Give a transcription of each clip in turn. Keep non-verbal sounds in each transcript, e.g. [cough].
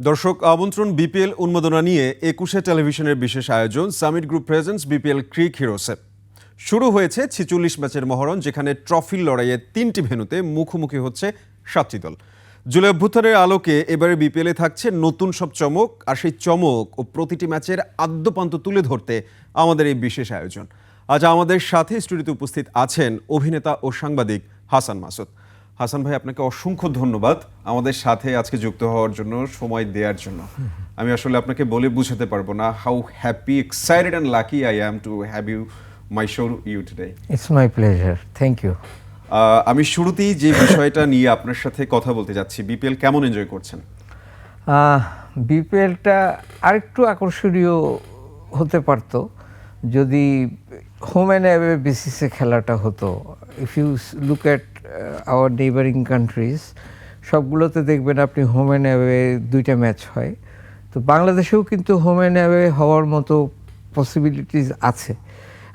দর্শক, আমন্ত্রণ বিপিএল উন্মোদনা নিয়ে একুশে টেলিভিশনের বিশেষ আয়োজন Summit group presents BPL Cric হিরোসে। শুরু হয়েছে ছিচল্লিশ ম্যাচের মহরণ, যেখানে ট্রফির লড়াইয়ে তিনটি ভেন্যুতে মুখোমুখি হচ্ছে সাতটি দল। জুলাই অভ্যুত্থানের আলোকে এবারে বিপিএলে থাকছে নতুন সব চমক, আর সেই চমক ও প্রতিটি ম্যাচের আদ্যপান্ত তুলে ধরতে আমাদের এই বিশেষ আয়োজন। আজ আমাদের সাথে স্টুডিওতে উপস্থিত আছেন অভিনেতা ও সাংবাদিক হাসান মাসুদ। হাসান ভাই আপনাকে অসংখ্য ধন্যবাদ আমাদের সাথে আজকে যুক্ত হওয়ার জন্য সময় দেওয়ার জন্য। আমি আসলে আপনাকে বলে বুঝাতে পারব না how happy excited and lucky I am to have you my show you today it's my pleasure thank you আমি শুরুতেই যে বিষয়টা নিয়ে আপনার সাথে কথা বলতে যাচ্ছি বিপিএল কেমন এনজয় করছেন? বিপিএলটা আরেকটু আকর্ষণীয় হতে পারত যদি হোম অ্যান্ড অ্যাওয়ে বেসিসে খেলাটা হতো। If you look at our neighbouring countries সবগুলোতে দেখবেন আপনি হোম অ্যান্ড অ্যাওয়ে দুইটা ম্যাচ হয়। তো বাংলাদেশেও কিন্তু হোম অ্যান্ড অ্যাওয়ে হওয়ার মতো পসিবিলিটিস আছে।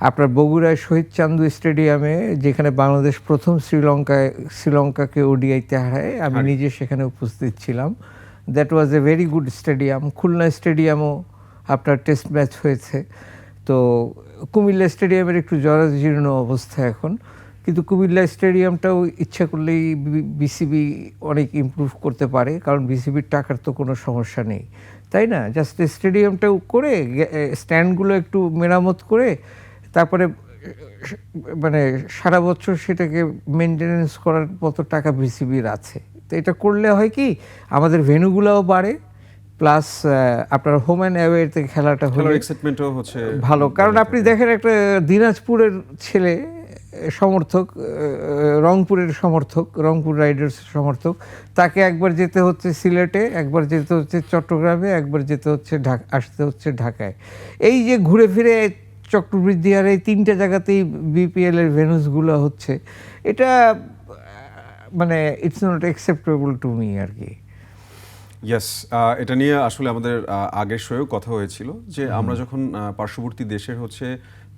আপনার বগুড়ায় শহীদ চান্দু স্টেডিয়ামে যেখানে বাংলাদেশ প্রথম শ্রীলঙ্কায় শ্রীলঙ্কাকে ওডিআইতে হারায় আমি নিজে সেখানে উপস্থিত ছিলাম। That was a very good stadium Khulna স্টেডিয়ামও আপনার টেস্ট ম্যাচ হয়েছে। তো কুমিল্লা স্টেডিয়ামের একটু জরাজীর্ণ অবস্থা এখন, কিন্তু কুমিল্লা স্টেডিয়ামটাও ইচ্ছা করলেই বিসিবি অনেক ইমপ্রুভ করতে পারে, কারণ বিসিবির টাকার তো কোনো সমস্যা নেই। তাই না? জাস্ট স্টেডিয়ামটাও করে স্ট্যান্ডগুলো একটু মেরামত করে, তারপরে মানে সারা বছর সেটাকে মেনটেনেন্স করার মতো টাকা বিসিবির আছে। তো এটা করলে হয় কি, আমাদের ভেনুগুলোও বাড়ে প্লাস আপনার হোম অ্যান্ড অ্যাওয়েতে খেলাটা হলে এক্সাইটমেন্টও হচ্ছে। ভালো। কারণ আপনি দেখেন একটা দিনাজপুরের ছেলে সমর্থক রংপুরের সমর্থক রংপুর রাইডার্সের সমর্থক তাকে একবার যেতে হচ্ছে সিলেটে একবার যেতে হচ্ছে চট্টগ্রামে একবার যেতে হচ্ছে ঢাকা আসতে হচ্ছে ঢাকায়। এই যে ঘুরে ফিরে চক্রবৃদ্ধি আর এই তিনটে জায়গাতেই বিপিএল এর ভেনুসগুলো হচ্ছে এটা মানে it's not acceptable to me আর কি। ইয়েস এটা নিয়ে আসলে আমাদের আগের শোয়েও কথা হয়েছিল যে আমরা যখন পার্শ্ববর্তী দেশের হচ্ছে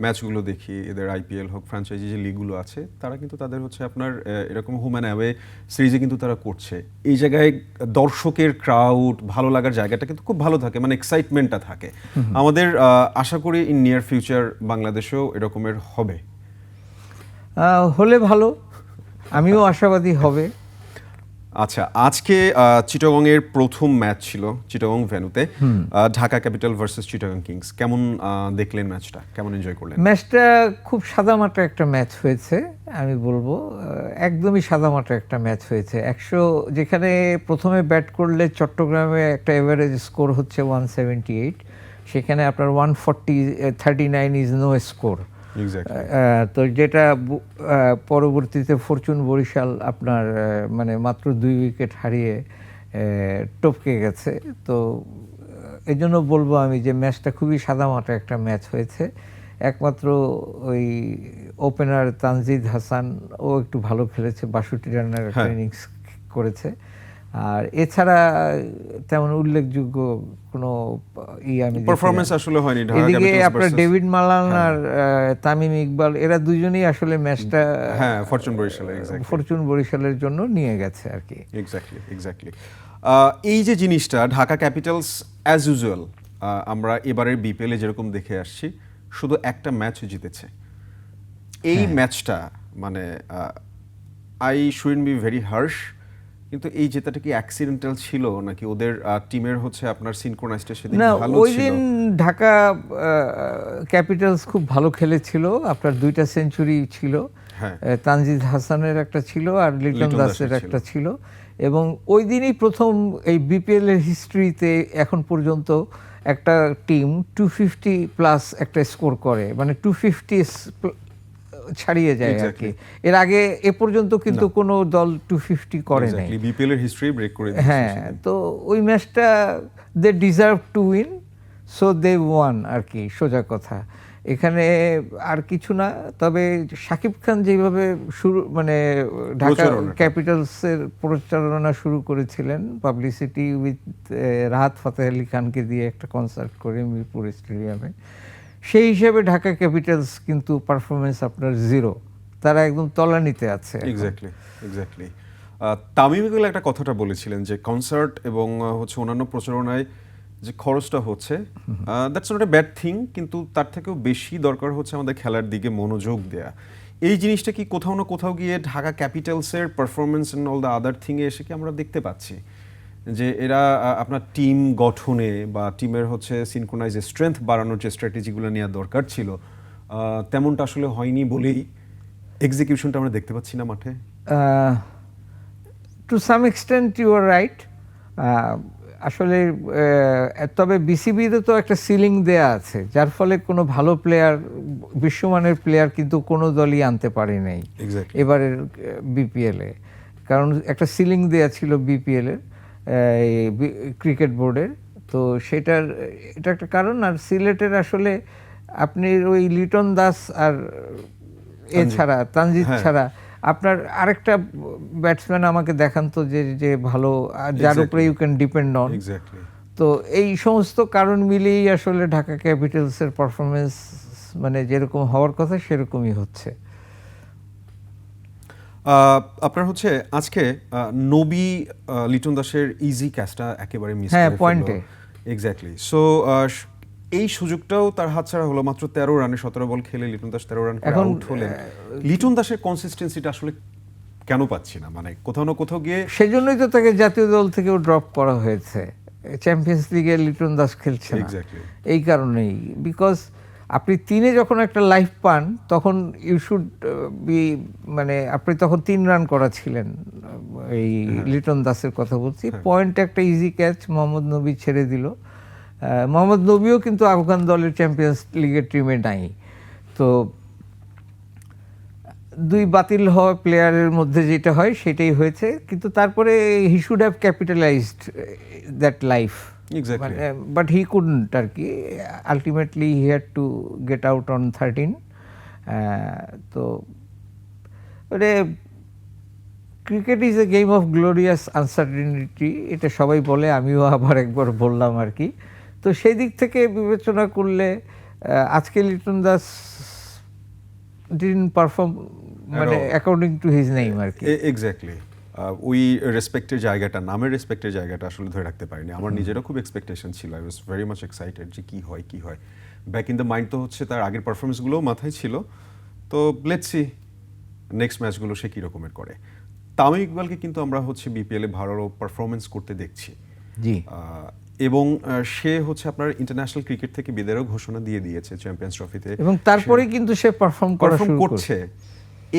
ম্যাচগুলো দেখি এদের আইপিএল হোক ফ্র্যাঞ্চাইজি যে লিগগুলো আছে তারা কিন্তু তাদের হচ্ছে আপনার এরকম হোম অ্যান্ড অ্যাওয়ে সিরিজে কিন্তু তারা করছে। এই জায়গায় দর্শকের ক্রাউড ভালো লাগার জায়গাটা কিন্তু খুব ভালো থাকে মানে এক্সাইটমেন্টটা থাকে। আমাদের আশা করি ইন নিয়ার ফিউচার বাংলাদেশেও এরকমের হবে। হলে ভালো আমিও আশাবাদী হবে। আচ্ছা আজকে চিটাগংয়ের প্রথম ম্যাচ ছিল Chittagong ভেনুতে। Dhaka capital versus Chittagong Kings. কেমন দেখলেন ম্যাচটা? কেমন এনজয় করলেন? ম্যাচটা খুব সাদামাটা একটা ম্যাচ হয়েছে আমি বলব। একদমই সাদামাটা একটা ম্যাচ হয়েছে। একশো যেখানে প্রথমে ব্যাট করলে চট্টগ্রামে একটা এভারেজ স্কোর হচ্ছে ওয়ান সেভেন্টি এইট সেখানে আপনার one forty thirty nine is no score তো যেটা পরবর্তীতে ফরচুন বরিশাল আপনার মানে মাত্র দুই উইকেট হারিয়ে টপকে গেছে। তো এই জন্য বলব আমি যে ম্যাচটা খুবই সাদামাটা একটা ম্যাচ হয়েছে। একমাত্র ওই ওপেনার তানজিদ হাসান ও একটু ভালো খেলেছে বাষট্টি রানের একটা হ্যাঁ। ইনিংস করেছে। আর এছাড়া তেমন উল্লেখযোগ্য কোনো ই আমি দেখি পারফরমেন্স আসলে হয়নি এদিকে আপনার ডেভিড মালান আর আহ, তামিম ইকবাল এরা দুজনেই আসলে ম্যাচটা হ্যাঁ ফরচুন বরিশাল এক্স্যাক্টলি ফরচুন বরিশালের জন্য নিয়ে গেছে আর কি। এক্স্যাক্টলি এক্স্যাক্টলি এই যে জিনিসটা ঢাকা ক্যাপিটালস অ্যাজ ইউজুয়াল আমরা এবারের বিপিএলে যেরকম দেখে আসছি শুধু একটা ম্যাচ জিতেছে। এই হ্যাঁ। ম্যাচটা মানে I should be very harsh কিন্তু এই জেতাটা কি অ্যাক্সিডেন্টাল ছিল নাকি ওদের টিমের হচ্ছে আপনার সিনক্রোনাইজটা সেদিন না ওই দিন ঢাকা ক্যাপিটালস খুব ভালো খেলেছিল আপনার দুইটা সেঞ্চুরি ছিল। হ্যাঁ। তানজিদ হাসানের একটা ছিল আর লিটন দাসের একটা ছিল। এবং ওই দিনই প্রথম এই বিপিএল এর হিস্ট্রিতে এখন পর্যন্ত একটা টিম টু ফিফটি প্লাস একটা স্কোর করে। মানে টু ফিফটি ছাড়িয়ে যায় আর কি। এর আগে এ পর্যন্ত কিন্তু কোনো দল টু ফিফটি করে নাই। বিপিএল এর হিস্ট্রি ব্রেক করে হ্যাঁ তো ওই ম্যাচটা they deserve to win so they won আর কি সোজা কথা। এখানে আর কিছু না তবে শাকিব খান যেভাবে শুরু মানে ঢাকা। ক্যাপিটালসের প্রচারণা শুরু করেছিলেন পাবলিসিটি উইথ রাহাত ফাতেহ আলী খানকে দিয়ে একটা কনসার্ট করে মিরপুর স্টেডিয়ামে সেই হিসেবে ঢাকা ক্যাপিটালস কিন্তু পারফরমেন্স আপনার জিরো তারা একদম তলানিতে আছে এক্স্যাক্টলি এক্স্যাক্টলি তামিম ইকবাল একটা কথাটা বলেছিলেন যে কনসার্ট এবং হচ্ছে অন্যান্য প্রচারণায় যে খরচটা হচ্ছে that's not a bad thing কিন্তু তার থেকেও বেশি দরকার হচ্ছে আমাদের খেলার দিকে মনোযোগ দেয়া। এই জিনিসটা কি কোথাও না কোথাও গিয়ে Dhaka ক্যাপিটালসের performance and all the other থিংয়ে এসে কি আমরা দেখতে পাচ্ছি? যে এরা আপনার টিম গঠনে বা টিমের হচ্ছে সিনক্রোনাইজ স্ট্রেংথ বাড়ানোর যে স্ট্র্যাটেজিগুলো নেওয়া দরকার ছিল তেমনটা আসলে হয়নি বলেই এক্সিকিউশনটা আমরা দেখতে পাচ্ছি না মাঠে। To some extent you are right আসলে তবে বিসিবিতে তো একটা সিলিং দেয়া আছে যার ফলে কোনো ভালো প্লেয়ার বিশ্বমানের প্লেয়ার কিন্তু কোনো দলই আনতে পারে নাই। এবারের বিপিএলে কারণ একটা সিলিং দেয়া ছিল বিপিএলের ক্রিকেট বোর্ডের। তো সেটার এটা একটা কারণ। আর সিলেটের আসলে আপনি ওই লিটন দাস আর এ ছাড়া তানজিৎ হ্যাঁ। ছাড়া আপনার আরেকটা ব্যাটসম্যান আমাকে দেখান তো যে যে ভালো আর যার উপরে ইউ ক্যান ডিপেন্ড অন তো এই সমস্ত কারণ মিলেই আসলে ঢাকা ক্যাপিটালসের পারফরমেন্স মানে যেরকম হওয়ার কথা সেরকমই হচ্ছে। আপনার হচ্ছে আজকে নবী লিটন দাসের ইজি ক্যাচটা একেবারে মিস হ্যাঁ, এ। এক্স্যাক্টলি সো এই সুযোগটাও তার হাতছাড়া হলো মাত্র তেরো রানে সতেরো বল খেলে লিটন দাস তেরো রান এখন, আউট হলেন। লিটন দাসের কনসিস্টেন্সিটা আসলে কেন পাচ্ছি না? মানে কোথাও না কোথাও গিয়ে সেজন্যই তো তাকে জাতীয় দল থেকেও ড্রপ করা হয়েছে। চ্যাম্পিয়ন্স লিগে লিটন দাস খেলছে এই কারণেই। বিকজ আপনি তিনে যখন একটা লাইফ পান তখন ইউ শুড বি মানে আপনি তখন তিন রান করা ছিলেন এই লিটন দাসের কথা বলছি। পয়েন্ট একটা ইজি ক্যাচ মোহাম্মদ নবী ছেড়ে দিল। মোহাম্মদ নবীও কিন্তু আফগান দলের চ্যাম্পিয়ন্স লিগের টিমে নাই। তো দুই বাতিল হওয়া প্লেয়ারের মধ্যে যেটা হয় সেটাই হয়েছে। কিন্তু তারপরে he should have capitalized that life Exactly. But he couldn't আর কি ultimately he had to get out on thirteen তো মানে cricket is a game of glorious uncertainty এটা সবাই বলে আমিও আবার একবার বললাম আর কি। তো সেই দিক থেকে বিবেচনা করলে আজকে লিটন দাস ডিন পারফর্ম মানে. অ্যাকর্ডিং টু হিজ নেম আর কি। এক্স্যাক্টলি ওই রেসপেক্টের জায়গাটা নামের রেসপেক্টের জায়গাটা আসলে ধরে রাখতে পারিনি। আমার নিজেরও খুব এক্সপেকটেশন ছিল। I was very much excited যে কি হয় কি হয়। ব্যাক ইন দ্য মাইন্ড তো হচ্ছে তার আগের পারফরমেন্সগুলোও মাথায় ছিল। তো লেটস নেক্সট ম্যাচগুলো সে কী রকমের করে। তামিম ইকবালকে কিন্তু আমরা হচ্ছে বিপিএলে ভালো পারফরমেন্স করতে দেখছি। জি। এবং সে হচ্ছে আপনার ইন্টারন্যাশনাল ক্রিকেট থেকে বিদায়েরও ঘোষণা দিয়ে দিয়েছে চ্যাম্পিয়ন্স ট্রফিতে এবং তারপরেই কিন্তু সে পারফর্ম করা শুরু করছে। করছে।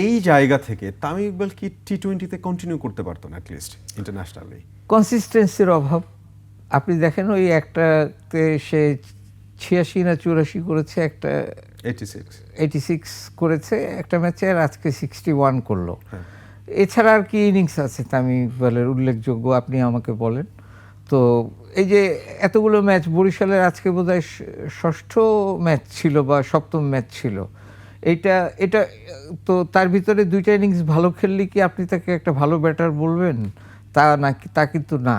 এই জায়গা থেকে তামিম ইকবাল কি টি টোয়েন্টিতে কন্টিনিউ করতে পারতো না অ্যাটলিস্ট ইন্টারন্যাশনালি কনসিস্টেন্সির অভাব। আপনি দেখেন ওই একটাতে সে ছিয়াশি না চুরাশি করেছে একটা এইটি সিক্স করেছে একটা ম্যাচে আর আজকে সিক্সটি ওয়ান করল। হ্যাঁ। এছাড়া আর কি ইনিংস আছে তামিম ইকবালের উল্লেখযোগ্য আপনি আমাকে বলেন। তো এই যে এতগুলো ম্যাচ বরিশালের আজকে বোধহয় ষষ্ঠ ম্যাচ ছিল বা সপ্তম ম্যাচ ছিল। এইটা এটা তো তার ভিতরে দুইটা ইনিংস ভালো খেললে কি আপনি তাকে একটা ভালো ব্যাটার বলবেন? তা না তা কিন্তু না।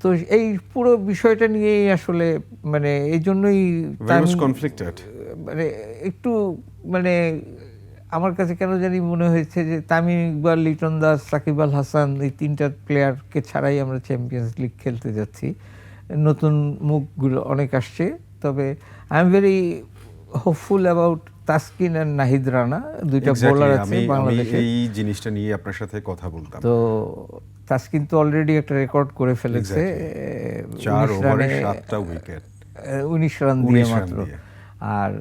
তো এই পুরো বিষয়টা নিয়েই আসলে মানে এই জন্যই মানে একটু মানে আমার কাছে কেন জানি মনে হয়েছে যে তামিম ইকবাল লিটন দাস সাকিব আল হাসান এই তিনটা প্লেয়ারকে ছাড়াই আমরা চ্যাম্পিয়ন্স লিগ খেলতে যাচ্ছি। নতুন মুখগুলো অনেক আসছে। তবে I am very hopeful about Taskin Nahid Rana দুইটা বোলার আছে বাংলাদেশে এই জিনিসটা নিয়ে আপনার সাথে কথা বলতাম। তো তাসকিন তো অলরেডি একটা রেকর্ড করে ফেলেছে। চার ওভারে সাতটা উইকেট উনিশ রান দিয়ে মাত্র। আর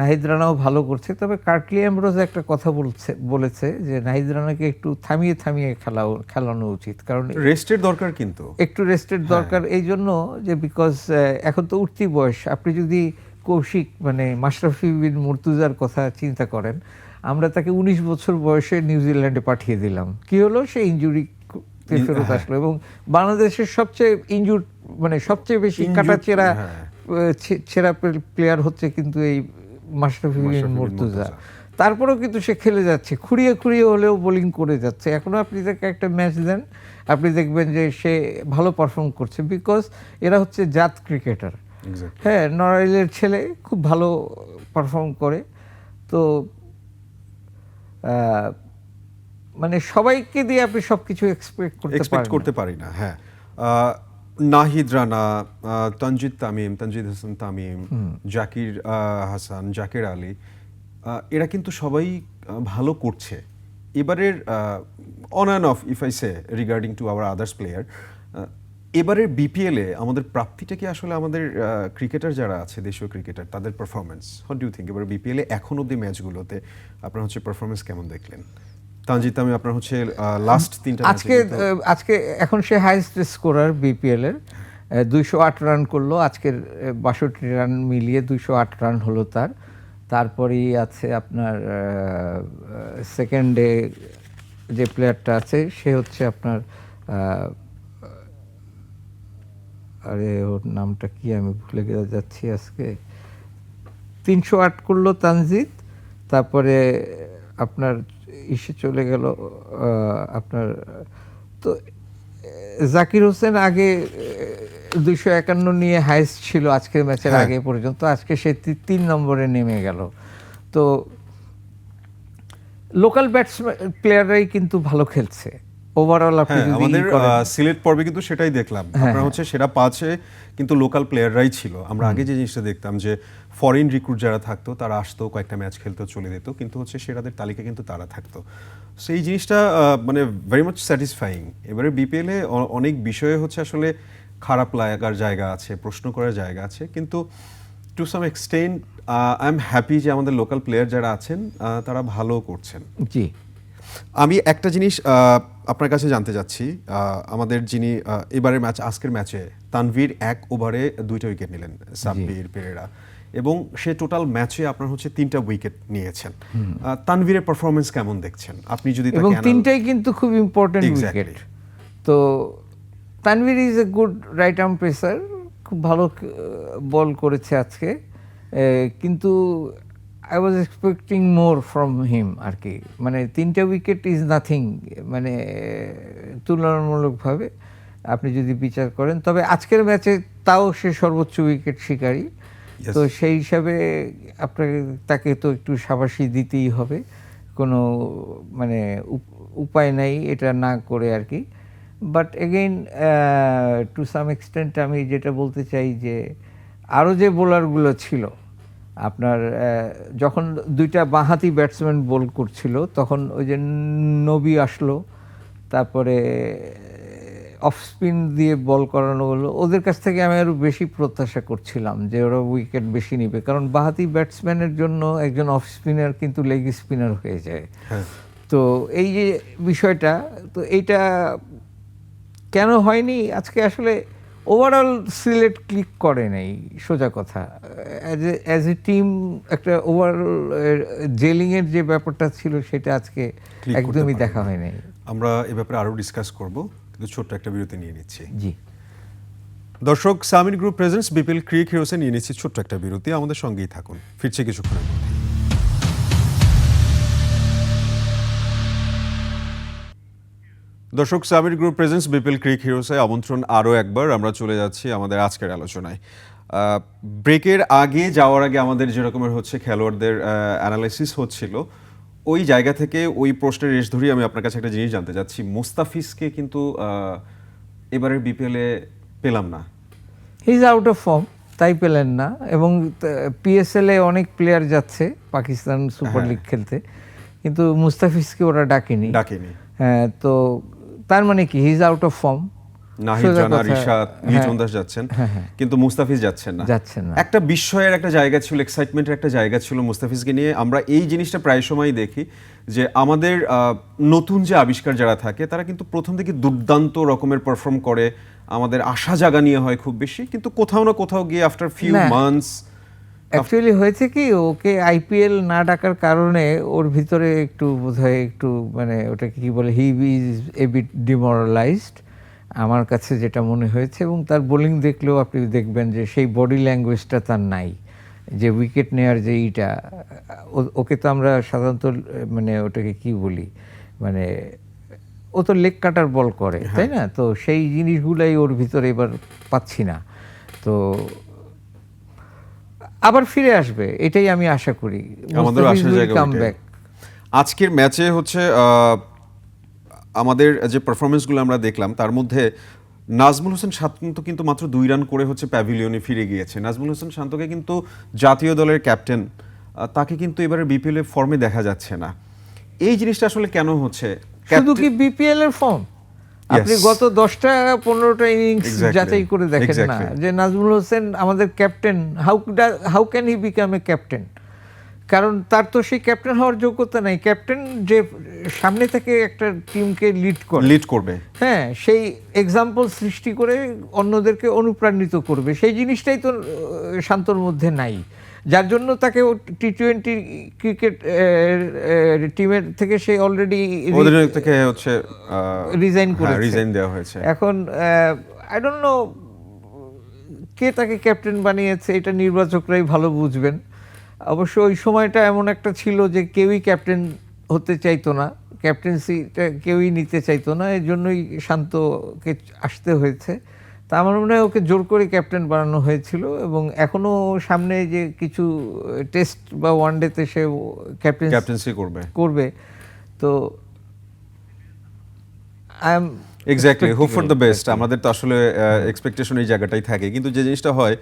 নাহিদ রানাও ভালো করছে। তবে কার্টলি একটা কথা বলছে বলেছে যে নাহিদ রানাকে একটু থামিয়ে থামিয়ে খেলাও খেলানো উচিত। কারণ রেস্টের দরকার কিন্তু। একটু রেস্টের দরকার। এই জন্য যে বিকজ এখন তো উঠতি বয়স। আপনি যদি কৌশিক মানে মাশরাফি বিন মুর্তুজার কথা চিন্তা করেন আমরা তাকে উনিশ বছর বয়সে নিউজিল্যান্ডে পাঠিয়ে দিলাম। কি হলো? সে ইঞ্জুরি ফেরত হ্যাঁ। আসলো এবং বাংলাদেশের সবচেয়ে ইনজুর মানে সবচেয়ে বেশি কাটাচেরা ছেঁড়া প্লেয়ার হচ্ছে কিন্তু এই মাশরাফি বিন মুর্তুজা। তারপরেও কিন্তু সে খেলে যাচ্ছে খুঁড়িয়ে খুঁড়িয়ে হলেও বোলিং করে যাচ্ছে। এখনও আপনি তাকে একটা ম্যাচ দেন আপনি দেখবেন যে সে ভালো পারফর্ম করছে বিকজ এরা হচ্ছে জাত ক্রিকেটার. হ্যাঁ নড়াইলের ছেলে খুব ভালো পারফর্ম করে। তো মানে সবাইকে দিয়ে আপনি সবকিছু এক্সপেক্ট করতে এক্সপেক্ট করতে পারি না হ্যাঁ। নাহিদ রানা আহ, তানজিদ তামিম তানজিদ হাসান তামিম জাকির হাসান জাকির আলী এরা কিন্তু সবাই ভালো করছে। এবারের on and off if I say regarding to our others player এবারের বিপিএলে আমাদের প্রাপ্তিটা কি আসলে আমাদের ক্রিকেটার যারা আছে দেশীয় ক্রিকেটার তাদের পারফরমেন্স হট ডিউ থিঙ্ক এবার বিপিএলে এখন অব্দি ম্যাচগুলোতে আপনার হচ্ছে পারফরমেন্স কেমন দেখলেন? তানজিদ আমি আপনার হচ্ছে লাস্ট তিনটা আজকে আজকে এখন সে হাইস্ট স্কোরার বিপিএল এর। দুইশো আট রান করল আজকের বাষট্টি রান মিলিয়ে দুইশো আট রান হলো তার। তারপরেই আছে আপনার সেকেন্ডে যে প্লেয়ারটা আছে সে হচ্ছে আপনার আরে ওর নামটা কি আমি ভুলে যাচ্ছি আজকে? তিনশো আট করল তানজিদ তারপরে আপনার ইসে চলে গেল আপনার তো জাকির হোসেন আগে দুইশো একান্ন নিয়ে হাইস্ট ছিল আজকের ম্যাচের হ্যাঁ। আগে পর্যন্ত আজকে সে তিন নম্বরে নেমে গেল। তো লোকাল ব্যাটসম্যান প্লেয়াররাই কিন্তু ভালো খেলছে। ওভারঅল আপনি হ্যাঁ আমাদের সিলেট পর্বে কিন্তু সেটাই দেখলাম। হ্যাঁ, আপনার হচ্ছে সেরা পাঁচে কিন্তু লোকাল প্লেয়াররাই ছিল। আমরা আগে যে জিনিসটা দেখতাম যে ফরেন রিক্রুট যারা থাকতো তারা আসতো কয়েকটা ম্যাচ খেলতো চলে যেত। কিন্তু হচ্ছে সেরাদের তালিকা কিন্তু তারা থাকতো। সেই জিনিসটা মানে ভেরি মাচ স্যাটিসফাইং এবারে বিপিএলে অনেক বিষয়ে হচ্ছে আসলে খারাপ লাগার জায়গা আছে প্রশ্ন করার জায়গা আছে। কিন্তু to some extent I am happy যে আমাদের লোকাল প্লেয়ার যারা আছেন তারা ভালো করছেন। জি। আমি একটা জিনিস আহ, আপনার কাছে জানতে চাচ্ছি আমাদের যিনি এবারের ম্যাচ আজকের ম্যাচে তানভীর এক ওভারে দুইটা উইকেট নিলেন সাব্বির পেরেরা। এবং সে টোটাল ম্যাচে আপনার হচ্ছে তিনটা উইকেট নিয়েছেন। তানভীরের পারফরমেন্স কেমন দেখছেন? আপনি যদি এবং তিনটাই কিন্তু খুব ইম্পর্টেন্ট উইকেট তো Tanvir is a good right arm pacer খুব ভালো বল করেছে আজকে। কিন্তু I was expecting more from him আর কি মানে তিনটা উইকেট ইজ নাথিং মানে তুলনামূলকভাবে আপনি যদি বিচার করেন তবে আজকের ম্যাচে তাও সে সর্বোচ্চ উইকেট শিকারী। তো সেই হিসাবে আপনাকে তাকে তো একটু সাবাসী দিতেই হবে। কোনো মানে উপ- উপায় নাই এটা না করে আর কি but again to some extent আমি যেটা বলতে চাই যে আরও যে বোলারগুলো ছিল আপনার যখন দুইটা বাঁহাতি ব্যাটসম্যান বল করছিল তখন ওই যে নবী আসলো তারপরে অফ স্পিন দিয়ে বল করানো হলো। ওদের কাছ থেকে আমি আরও বেশি প্রত্যাশা করছিলাম যে ওরা উইকেট বেশি নেবে। কারণ বাহাতি ব্যাটসম্যানের জন্য একজন অফ স্পিনার কিন্তু লেগ স্পিনার হয়ে যায়। হ্যাঁ। তো এই যে বিষয়টা তো এইটা কেন হয়নি? আজকে আসলে ওভারঅল সিলেক্ট ক্লিক করে নাই সোজা কথা। As a as a team একটা ওভারঅল জেলিংয়ের যে ব্যাপারটা ছিল সেটা আজকে একদমই দেখা হয় নাই। আমরা এ ব্যাপারে আরও ডিসকাস করব কিন্তু ছোট্ট একটা বিরতি নিয়ে নিচ্ছি। জি। দর্শক Summit group presents BPL Cric হিরোসে নিয়ে নিচ্ছি ছোট্ট একটা বিরতি। আমাদের সঙ্গেই থাকুন। ফিরছে কিছুক্ষণের মধ্যে। দর্শক Summit group presents BPL Cric হিরোসে আমন্ত্রণ আরও একবার। আমরা চলে যাচ্ছি আমাদের আজকের আলোচনায়। ব্রেকের আগে যাওয়ার আগে আমাদের যেরকমের হচ্ছে খেলোয়াড়দের অ্যানালাইসিস হচ্ছিল ওই জায়গা থেকে ওই প্রশ্নের রেশ ধরেই আমি আপনার কাছে একটা জিনিস জানতে চাচ্ছি। মুস্তাফিজকে কিন্তু এবারের বিপিএলে পেলাম না। He is out of form তাই পেলেন না। এবং পিএসএল এ অনেক প্লেয়ার যাচ্ছে পাকিস্তান সুপার লিগ খেলতে। কিন্তু মুস্তাফিজকে ওরা ডাকেনি। ডাকেনি। হ্যাঁ তো তার মানে কি? He is out of form Nahid Rishad হ্যাঁ। লিটন দাস যাচ্ছেন। কিন্তু মুস্তাফিজ যাচ্ছেন না। যাচ্ছেন না। একটা বিস্ময়ের একটা জায়গা ছিল এক্সাইটমেন্টের একটা জায়গা ছিল মুস্তাফিজকে নিয়ে। আমরা এই জিনিসটা প্রায় সময় দেখি যে আমাদের নতুন যে আবিষ্কার যারা থাকে তারা কিন্তু প্রথম থেকে দুর্দান্ত রকমের পারফর্ম করে। আমাদের আশা জাগা নিয়ে হয় খুব বেশি। কিন্তু কোথাও না কোথাও গিয়ে আফটার ফিউ। মান্থস অ্যাকচুয়ালি হয়েছে কি ওকে আইপিএল না ডাকার কারণে ওর ভিতরে একটু বোধহয় একটু মানে ওটাকে কি বলে he is a bit demoralized আমার কাছে যেটা মনে হয়েছে এবং তার বোলিং দেখলেও আপনি দেখবেন যে সেই বডি ল্যাঙ্গুয়েজটা তার নাই যে উইকেট নেওয়ার যে ইটা ওকে তো আমরা সাধারণত মানে ওটাকে কি বলি মানে ও তো লেগ কাটার বল করে তাই না? তো সেই জিনিসগুলাই ওর ভিতরে এবার পাচ্ছি না। তো আবার ফিরে আসবে এটাই আমি আশা করি। আমাদের আশার জায়গা আজকের ম্যাচে হচ্ছে আমাদের যে পারফরমেন্সগুলো আমরা দেখলাম তার মধ্যে নাজমুল হোসেন শান্ত কিন্তু মাত্র দুই রান করে হচ্ছে প্যাভিলিয়নে ফিরে গিয়েছে। নাজমুল হোসেন শান্তকে কিন্তু জাতীয় দলের ক্যাপ্টেন তাকে কিন্তু এবারে বিপিএল এর ফর্মে দেখা যাচ্ছে না। এই জিনিসটা আসলে কেন হচ্ছে? শুধু কি বিপিএল এর ফর্ম আপনি গত দশটা পনেরোটা ইনিংস যাচাই করে দেখেন না। যে নাজমুল হোসেন আমাদের captain how how can he become a captain কারণ তার তো সেই ক্যাপ্টেন হওয়ার যোগ্যতা নাই। ক্যাপ্টেন যে সামনে থেকে একটা টিমকে লিড করে। লিড করবে। হ্যাঁ সেই এক্সাম্পল সৃষ্টি করে অন্যদেরকে অনুপ্রাণিত করবে। সেই জিনিসটাই তো শান্তর মধ্যে নাই। যার জন্য তাকে টি টোয়েন্টি ক্রিকেট টিমের থেকে সে অলরেডি অধিনায়ক থেকে হচ্ছে Resign করেছে। রিজাইন দেওয়া হয়েছে। এখন আই ডোন্ট নো কে তাকে ক্যাপ্টেন বানিয়েছে এটা নির্বাচকরাই ভালো বুঝবেন। অবশ্য ওই সময়টা এমন একটা ছিল যে কেউই ক্যাপ্টেন হতে চাইতো না ক্যাপ্টেন্সিটা কেউই নিতে চাইতো না এর জন্যই শান্তকে আসতে হয়েছে। তা আমার মনে হয় ওকে জোর করে ক্যাপ্টেন বানানো হয়েছিল এবং এখনও সামনে যে কিছু টেস্ট বা ওয়ানডেতে সে ক্যাপ্টেন ক্যাপ্টেন্সি করবে। করবে। তো I am exactly hope for the best আমাদের তো আসলে এক্সপেকটেশন এই জায়গাটাই থাকে। কিন্তু যে জিনিসটা হয়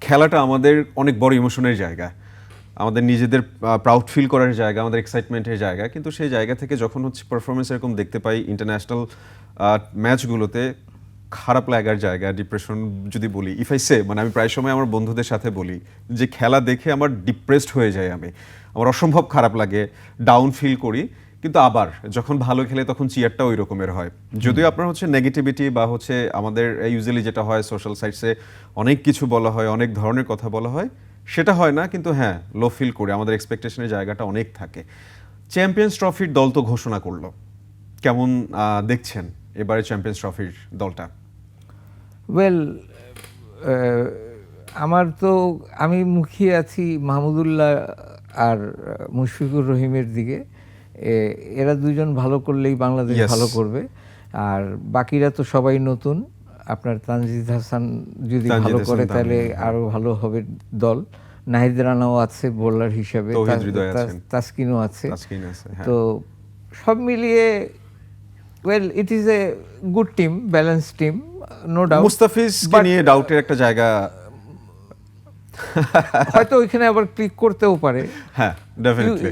খেলাটা আমাদের অনেক বড় ইমোশনের জায়গা। আমাদের নিজেদের প্রাউড ফিল করার জায়গা আমাদের এক্সাইটমেন্টের জায়গা। কিন্তু সেই জায়গা থেকে যখন হচ্ছে পারফরমেন্স এরকম দেখতে পাই ইন্টারন্যাশনাল ম্যাচগুলোতে খারাপ লাগার জায়গা ডিপ্রেশন যদি বলি ইফ আই সে মানে আমি প্রায় সময় আমার বন্ধুদের সাথে বলি যে খেলা দেখে আমার ডিপ্রেসড হয়ে যায় আমি। আমার অসম্ভব খারাপ লাগে ডাউন ফিল করি, কিন্তু আবার যখন ভালো খেলে তখন চিয়ারটা ওই রকমের হয়। যদিও আপনার হচ্ছে নেগেটিভিটি বা হচ্ছে আমাদের ইউজুয়ালি যেটা হয় সোশ্যাল সাইটসে অনেক কিছু বলা হয়, অনেক ধরনের কথা বলা হয়, সেটা হয় না, কিন্তু হ্যাঁ লো ফিল করে, আমাদের এক্সপেকটেশনের জায়গাটা অনেক থাকে। চ্যাম্পিয়ন্স ট্রফির দল তো ঘোষণা করল। কেমন দেখছেন? এবারে চ্যাম্পিয়ন্স ট্রফির দলটা? ওয়েল আমার তো আমি মুখিয়ে আছি মাহমুদুল্লাহ আর মুশফিকুর রহিমের দিকে। এরা দুজন ভালো করলেই বাংলাদেশ ভালো করবে। আর বাকিরা তো সবাই নতুন। আপনার তানজিদ হাসান যদি ভালো করে তাহলে হ্যাঁ। আরও ভালো হবে দল। নাহিদ রানাও আছে বোলার হিসাবে। তাসকিনও আছে। তাসকিন আছে হ্যাঁ। তো সব মিলিয়ে well it is a good team balance team no doubt মুস্তাফিজকে নিয়ে ডাউটের একটা জায়গা [laughs] হয়তো ওইখানে আবার ক্লিক করতেও পারে। হ্যাঁ ডেফিনেটলি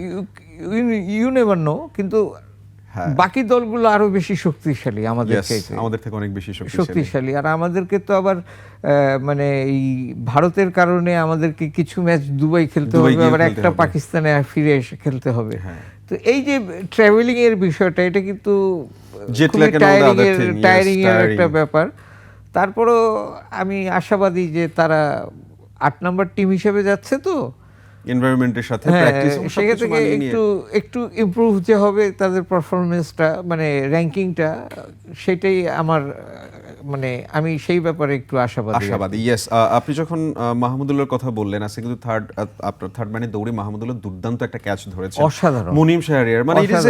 ইউ নেভার নো কিন্তু হ্যাঁ। বাকি দলগুলো আরও বেশি শক্তিশালী আমাদের চাইতে। আমাদের থেকে অনেক বেশি শক্তিশালী। আর আমাদেরকে তো আবার মানে এই ভারতের কারণে আমাদেরকে কিছু ম্যাচ দুবাই খেলতে হবে আবার একটা। পাকিস্তানে ফিরে এসে খেলতে হবে। হ্যাঁ। তো এই যে ট্রাভেলিং এর বিষয়টা এটা কিন্তু Tiring এর- একটা ব্যাপার। তারপরও আমি আশাবাদী যে তারা আট নাম্বার টিম হিসেবে যাচ্ছে তো। এনভায়রনমেন্টের সাথে প্র্যাকটিস সেখান থেকে একটু একটু ইমপ্রুভ যে হবে তাদের পারফরমেন্সটা মানে র্যাঙ্কিংটা সেটাই আমার মানে আমি সেই ব্যাপারে একটু আশাবাদী আশাবাদী ইয়েস আপনি যখন মাহমুদুল্লাহর কথা বললেন আজকে কিন্তু থার্ড আপনার থার্ড মানে দৌড়ে মাহমুদুল্লাহ দুর্দান্ত একটা ক্যাচ ধরেছে অসাধারণ। মুনিম শাহরিয়ার মানে ইট ইজ।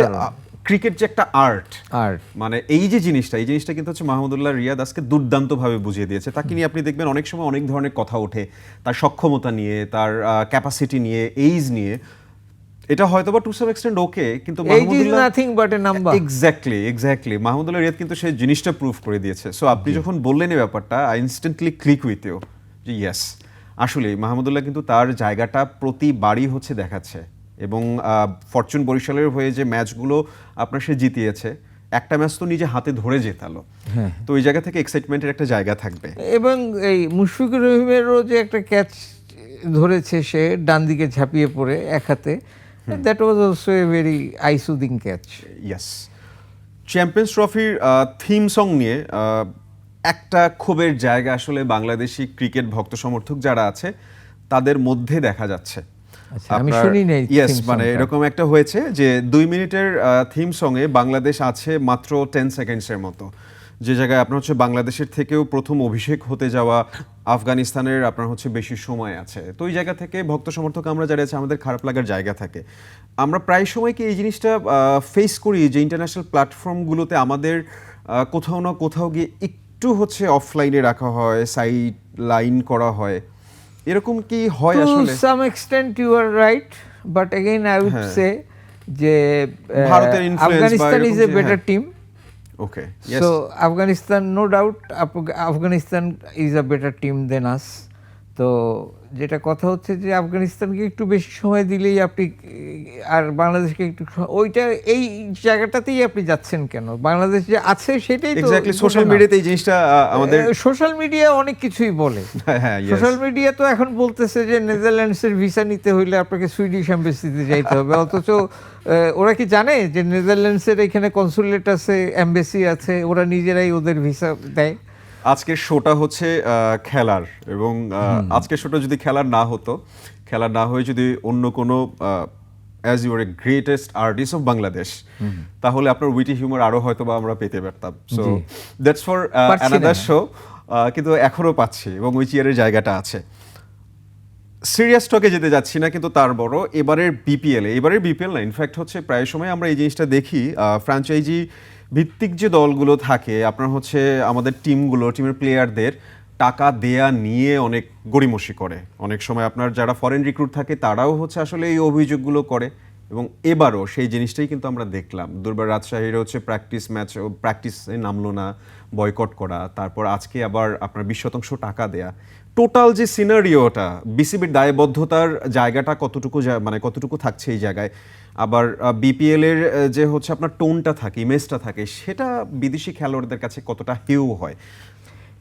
ক্রিকেট যে একটা আর্ট আর্ট। মানে এই যে জিনিসটা এই জিনিসটা কিন্তু হচ্ছে মাহমুদুল্লাহ রিয়াদ আজকে দুর্দান্তভাবে বুঝিয়ে দিয়েছে। তাকে নিয়ে আপনি দেখবেন অনেক সময় অনেক ধরনের কথা ওঠে তার সক্ষমতা নিয়ে তার ক্যাপাসিটি নিয়ে এইজ নিয়ে। এটা হয়তো বা টু সাম এক্সটেন্ড ওকে কিন্তু Mahmudullah nothing but a number exactly exactly Mahmudullah Riyad কিন্তু সেই জিনিসটা প্রুফ করে দিয়েছে। সো আপনি যখন বললেন এই ব্যাপারটা I instantly click with you যে ইয়েস আসলে মাহমুদুল্লাহ কিন্তু তার জায়গাটা প্রতিবারই হচ্ছে দেখাচ্ছে। এবং ফরচুন বরিশালের হয়ে যে ম্যাচগুলো আপনার সে জিতিয়েছে একটা ম্যাচ তো নিজে হাতে ধরে জেতালো। তো ওই জায়গা থেকে এক্সাইটমেন্টের একটা জায়গা থাকবে। এবং এই মুশফিকুর রহিমেরও যে একটা ক্যাচ ধরেছে সে ডান দিকে ঝাঁপিয়ে পড়ে এক হাতে that was also a very eye soothing catch yes champions ট্রফির থিম সং নিয়ে একটা ক্ষোভের জায়গা আসলে বাংলাদেশি ক্রিকেট ভক্ত সমর্থক যারা আছে তাদের মধ্যে দেখা যাচ্ছে। আমি শুনি নাই ইয়েস মানে এরকম একটা হয়েছে যে দুই মিনিটের থিম সঙ্গে বাংলাদেশ আছে মাত্র টেন সেকেন্ডসের মতো। যে জায়গায় আপনার হচ্ছে বাংলাদেশের থেকেও প্রথম অভিষেক হতে যাওয়া আফগানিস্তানের আপনার হচ্ছে বেশি সময় আছে। তো ওই জায়গা থেকে ভক্ত সমর্থক আমরা যারা আছে আমাদের খারাপ লাগার জায়গা থাকে। আমরা প্রায় সময় কি এই জিনিসটা ফেস করি যে ইন্টারন্যাশনাল প্ল্যাটফর্মগুলোতে আমাদের কোথাও না কোথাও গিয়ে একটু হচ্ছে অফলাইনে রাখা হয় সাইড লাইন করা হয়। এরকম কি হয় আসলে? some extent you are right but again i I would say যে ভারতের influence Afghanistan is a better. Team okay so Afghanistan no doubt Afghanistan is a better team than us তো যেটা কথা হচ্ছে যে আফগানিস্তানকে একটু বেশি সময় দিলেই আপনি আর বাংলাদেশকে একটু ওইটা এই জায়গাটাতেই আপনি যাচ্ছেন কেন? বাংলাদেশ যে আছে সেটাই এক্স্যাক্টলি সোশ্যাল মিডিয়াতে এই জিনিসটা আমাদের সোশ্যাল মিডিয়া অনেক কিছুই বলে। [laughs] হ্যাঁ, হ্যাঁ সোশ্যাল মিডিয়া তো এখন বলতেছে যে নেদারল্যান্ডসের ভিসা নিতে হইলে আপনাকে সুইডিশ এম্বাসিতে যাইতে হবে। অথচ ওরা কি জানে যে নেদারল্যান্ডসের এখানে কনসুলেট আছে এম্বাসি আছে ওরা নিজেরাই ওদের ভিসা দেয়? আজকের শোটা হচ্ছে খেলার এবং আজকের শোটা যদি খেলার না হতো খেলার না হয়ে যদি অন্য কোনো as your a greatest artist of Bangladesh তাহলে আপনার উইটি হিউমার আরও হয়তো বা আমরা পেতে পারতাম। So that's for another show কিন্তু এখনও পাচ্ছি এবং ওই চেয়ারের জায়গাটা আছে। সিরিয়াস টকে যেতে যাচ্ছি না কিন্তু তার বড় এবারের বিপিএল এবারের বিপিএল না ইনফ্যাক্ট হচ্ছে প্রায় সময় আমরা এই জিনিসটা দেখি ফ্র্যাঞ্চাইজি ভিত্তিক যে দলগুলো থাকে, আপনার হচ্ছে আমাদের টিমগুলো, টিমের প্লেয়ারদের টাকা দেয়া নিয়ে অনেক গড়িমসি করে। অনেক সময় আপনার যারা ফরেন রিক্রুট থাকে, তারাও হচ্ছে আসলে এই অভিযোগগুলো করে এবং এবারও সেই জিনিসটাই কিন্তু আমরা দেখলাম। দুর্বার রাজশাহীর হচ্ছে প্র্যাকটিস ম্যাচ প্র্যাকটিসে নামলো না বয়কট করা, তারপর আজকে আবার আপনার বিশ শতাংশ টাকা দেয়া। টোটাল যে সিনারিওটা বিসিবির দায়বদ্ধতার জায়গাটা কতটুকু মানে কতটুকু থাকছে এই জায়গায় আবার বিপিএল এর যে হচ্ছে আপনার টোনটা থাকে, ইমেজটা থাকে, সেটা বিদেশি খেলোয়াড়দের কাছে কতটা হেউ হয়?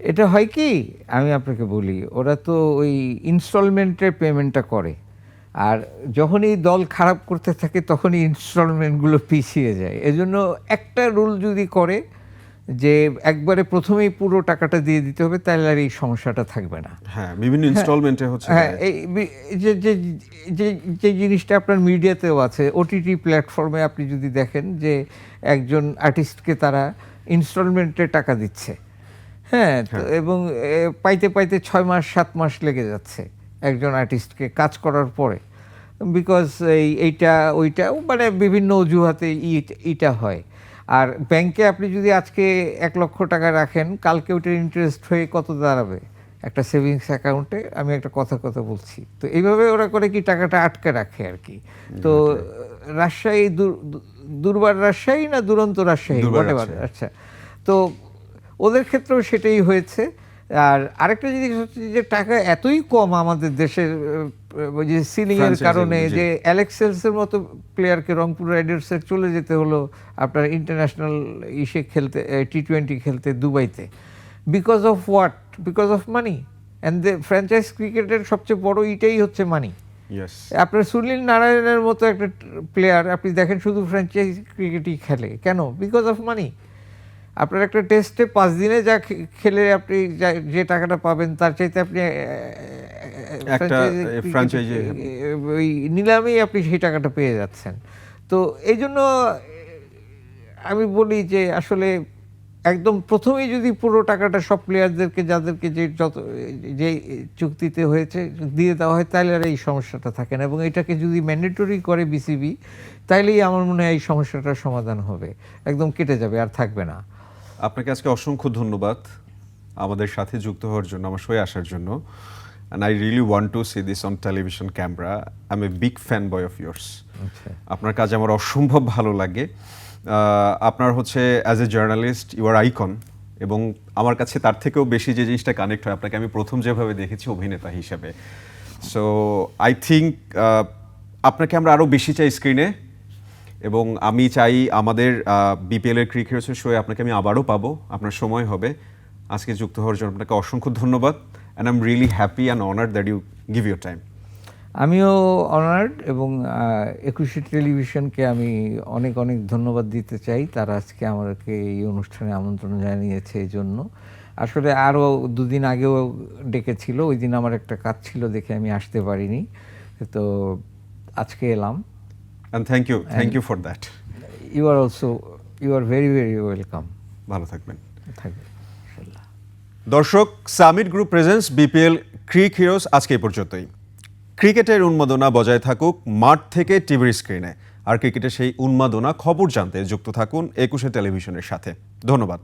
এটা হয় কি, আমি আপনাকে বলি, ওরা তো ওই ইনস্টলমেন্টের পেমেন্টটা করে। আর যখনই দল খারাপ করতে থাকে, তখনই ইনস্টলমেন্টগুলো পিছিয়ে যায়। এজন্য একটা রুল যদি করে যে একবারে প্রথমেই পুরো টাকাটা দিয়ে দিতে হবে তাহলে আর এই সমস্যাটা থাকবে না। হ্যাঁ বিভিন্ন ইনস্টলমেন্টে হচ্ছে হ্যাঁ এই যে যে যে জিনিসটা আপনার মিডিয়াতেও আছে ওটিটি প্ল্যাটফর্মে আপনি যদি দেখেন যে একজন আর্টিস্টকে তারা ইনস্টলমেন্টে টাকা দিচ্ছে হ্যাঁ এবং পাইতে পাইতে ছয় মাস সাত মাস লেগে যাচ্ছে একজন আর্টিস্টকে কাজ করার পরে। বিকজ এই এইটা ওইটা মানে বিভিন্ন অজুহাতে ইটা হয়। আর ব্যাংকে আপনি যদি আজকে এক লক্ষ টাকা রাখেন কালকে ওইটার ইন্টারেস্ট হয়ে কত দাঁড়াবে? একটা সেভিংস অ্যাকাউন্টে আমি একটা কথা কথা বলছি। তো এইভাবে ওরা করে কি টাকাটা আটকে রাখে আর কি? তো রাজশাহী দুর্বার রাজশাহী না দুরন্ত রাজশাহী। আচ্ছা। তো ওদের ক্ষেত্রেও সেটাই হয়েছে। আর আরেকটা জিনিস হচ্ছে যে টাকা এতই কম আমাদের দেশের ওই যে সিলিং এর Franchise কারণে যে অ্যালেক্সেলসের মতো প্লেয়ারকে রংপুর রাইডার্সের চলে যেতে হলো আপনার ইন্টারন্যাশনাল ইসে খেলতে টি টোয়েন্টি খেলতে দুবাইতে। Because of what because of money and the franchise ক্রিকেটের সবচেয়ে বড় ইটাই হচ্ছে মানি আপনার সুনীল নারায়ণের মতো একটা প্লেয়ার আপনি দেখেন শুধু ফ্র্যাঞ্চাইজ ক্রিকেটই খেলে। কেন? বিকজ অফ মানি আপনার একটা টেস্টে পাঁচ দিনে যা খেলে আপনি যে টাকাটা পাবেন তার চাইতে আপনি ওই নিলামেই আপনি সেই টাকাটা পেয়ে যাচ্ছেন। তো এই জন্য আমি বলি যে আসলে একদম প্রথমেই যদি পুরো টাকাটা সব প্লেয়ারদেরকে যাদেরকে যে যত যে চুক্তিতে হয়েছে দিয়ে দেওয়া হয় তাহলে আর এই সমস্যাটা থাকে না। এবং এটাকে যদি ম্যান্ডেটরি করে বিসিবি তাইলেই আমার মনে হয় এই সমস্যাটার সমাধান হবে। একদম কেটে যাবে আর থাকবে না। আপনাকে আজকে অসংখ্য ধন্যবাদ আমাদের সাথে যুক্ত হওয়ার জন্য আমার শোয়ে আসার জন্য। And I really want to see this on television camera I am a big fan boy of years আপনার কাজ আমার অসম্ভব ভালো লাগে। আপনার হচ্ছে as a journalist you are icon এবং আমার কাছে তার থেকেও বেশি যে জিনিসটা কানেক্ট হয় আপনাকে আমি প্রথম যেভাবে দেখেছি অভিনেতা হিসেবে। সো আই থিঙ্ক আপনাকে আমরা আরও বেশি চাই স্ক্রিনে এবং আমি চাই আমাদের বিপিএল এর ক্রিকেট শোয়ে আপনাকে আমি আবারও পাবো। আপনার সময় হবে। আজকে যুক্ত হওয়ার জন্য আপনাকে অসংখ্য ধন্যবাদ। And I am really happy and honoured that you give your time আমিও অনার্ড এবং একুশে টেলিভিশনকে আমি অনেক অনেক ধন্যবাদ দিতে চাই। তারা আজকে আমাকে এই অনুষ্ঠানে আমন্ত্রণ জানিয়েছে এই জন্য আসলে আরও দুদিন আগেও ডেকেছিল। ওই দিন আমার একটা কাজ ছিল দেখে আমি আসতে পারিনি। তো আজকে এলাম। And thank you thank you for that you are also you are very very welcome ভালো থাকবেন। থাকবে ইনশাল্লাহ দর্শক Summit group presents BPL Cric Heroes আজকে এই পর্যন্তই। ক্রিকেটের উন্মাদনা বজায় থাকুক মাঠ থেকে টিভির স্ক্রিনে। আর ক্রিকেটের সেই উন্মাদনা খবর জানতে যুক্ত থাকুন একুশে টেলিভিশনের সাথে। ধন্যবাদ।